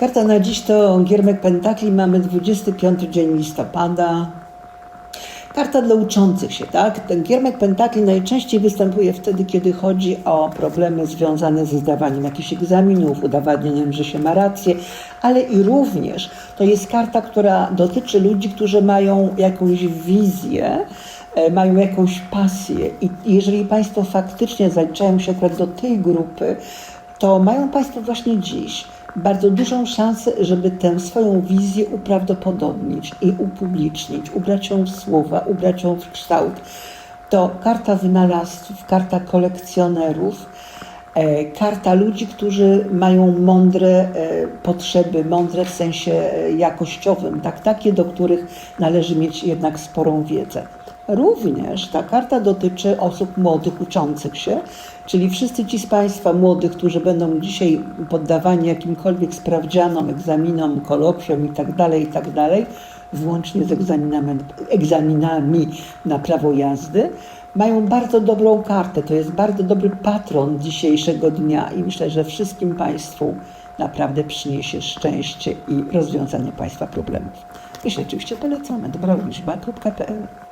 Karta na dziś to Giermek Pentakli. Mamy 25 dzień listopada. Karta dla uczących się, tak? Ten Giermek Pentakli najczęściej występuje wtedy, kiedy chodzi o problemy związane ze zdawaniem jakichś egzaminów, udowadnianiem, że się ma rację, ale i również to jest karta, która dotyczy ludzi, którzy mają jakąś wizję, e, mają jakąś pasję i jeżeli Państwo faktycznie zaliczają się akurat do tej grupy, to mają Państwo właśnie dziś bardzo dużą szansę, żeby tę swoją wizję uprawdopodobnić i upublicznić, ubrać ją w słowa, ubrać ją w kształt. To karta wynalazców, karta kolekcjonerów, e, karta ludzi, którzy mają mądre e, potrzeby, mądre w sensie e, jakościowym, tak, takie, do których należy mieć jednak sporą wiedzę. Również ta karta dotyczy osób młodych, uczących się, czyli wszyscy ci z Państwa młodych, którzy będą dzisiaj poddawani jakimkolwiek sprawdzianom, egzaminom, kolokwiom itd., itd., włącznie z egzaminami, egzaminami na prawo jazdy, mają bardzo dobrą kartę. To jest bardzo dobry patron dzisiejszego dnia i myślę, że wszystkim Państwu naprawdę przyniesie szczęście i rozwiązanie Państwa problemów. Jeśli oczywiście polecamy. dobroliczba.pl